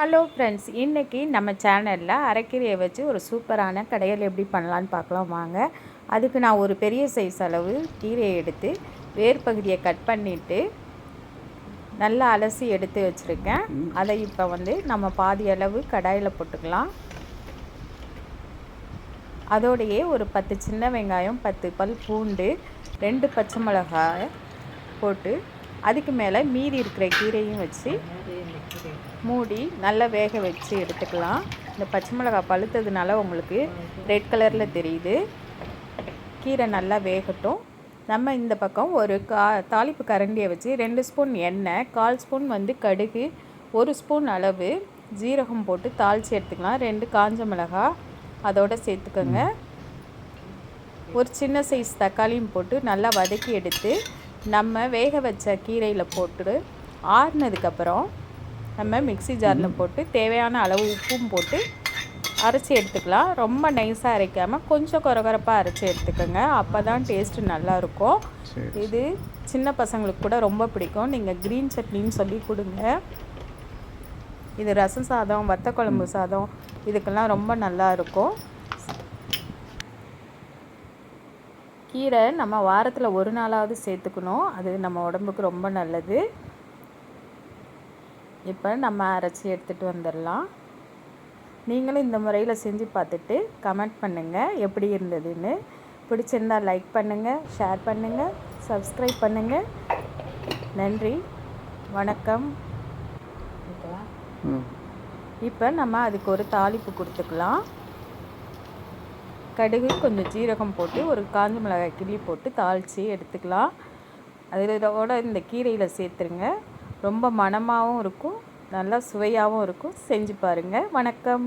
Hello friends இன்றைக்கி நம்ம சேனலில் அரைக்கீரையை வச்சு ஒரு சூப்பரான கடையில் எப்படி பண்ணலான்னு பார்க்கலாம் வாங்க. அதுக்கு நான் ஒரு பெரிய சைஸ் அளவு கீரையை எடுத்து வேர் பகுதியை கட் பண்ணிவிட்டு நல்லா அலசி எடுத்து வச்சுருக்கேன். அதை இப்போ வந்து நம்ம பாதி அளவு கடாயில் போட்டுக்கலாம். அதோடையே ஒரு பத்து சின்ன வெங்காயம் பத்து பல் பூண்டு ரெண்டு பச்சை மிளகாய் போட்டு அதுக்கு மேலே மீதி இருக்கிற கீரையும் வச்சு மூடி நல்லா வேக வச்சு எடுத்துக்கலாம். இந்த பச்சை மிளகாய் பழுத்ததுனால உங்களுக்கு ரெட் கலரில் தெரியுது. கீரை நல்லா வேகட்டும். நம்ம இந்த பக்கம் ஒரு கா தாளிப்பு கரண்டியை வச்சு ரெண்டு ஸ்பூன் எண்ணெய் கால் ஸ்பூன் வந்து கடுகு ஒரு ஸ்பூன் அளவு ஜீரகம் போட்டு தாளித்து எடுத்துக்கலாம். ரெண்டு காஞ்ச மிளகாய் அதோடு சேர்த்துக்கோங்க. ஒரு சின்ன சைஸ் தக்காளியும் போட்டு நல்லா வதக்கி எடுத்து நம்ம வேக வச்ச கீரையில் போட்டு ஆறுனதுக்கப்புறம் நம்ம மிக்சி ஜாரில் போட்டு தேவையான அளவு உப்பும் போட்டு அரைச்சி எடுத்துக்கலாம். ரொம்ப நைஸாக அரைக்காமல் கொஞ்சம் குறகுறப்பாக அரைச்சி எடுத்துக்கோங்க. அப்போ தான் டேஸ்ட்டு நல்லாயிருக்கும் இது சின்ன பசங்களுக்கு கூட ரொம்ப பிடிக்கும். நீங்கள் க்ரீன் சட்னின்னு சொல்லி கொடுங்க. இது ரசம் சாதம் வத்த குழம்பு சாதம் இதுக்கெல்லாம் ரொம்ப நல்லா இருக்கும் கீரை நம்ம வாரத்தில் ஒரு நாளாவது சேர்த்துக்கணும். அது நம்ம உடம்புக்கு ரொம்ப நல்லது. இப்போ நம்ம அரைச்சி எடுத்துகிட்டு வந்துடலாம். நீங்களும் இந்த முறையில் செஞ்சு பார்த்துட்டு கமெண்ட் பண்ணுங்கள் எப்படி இருந்ததுன்னு. பிடிச்சிருந்தால் லைக் பண்ணுங்கள் ஷேர் பண்ணுங்கள் சப்ஸ்கிரைப் பண்ணுங்கள் நன்றி வணக்கம். இப்போ நம்ம அதுக்கு ஒரு தாளிப்பு கொடுத்துக்கலாம். கடுகு கொஞ்சம் ஜீரகம் போட்டு ஒரு காஞ்ச மிளகாய் கிள்ளி போட்டு தாளித்து எடுத்துக்கலாம். அதோட இந்த கீரையில் சேர்த்துருங்க. ரொம்ப மணமாகவும் இருக்கும் நல்லா சுவையாகவும் இருக்கும். செஞ்சு பாருங்கள் வணக்கம்.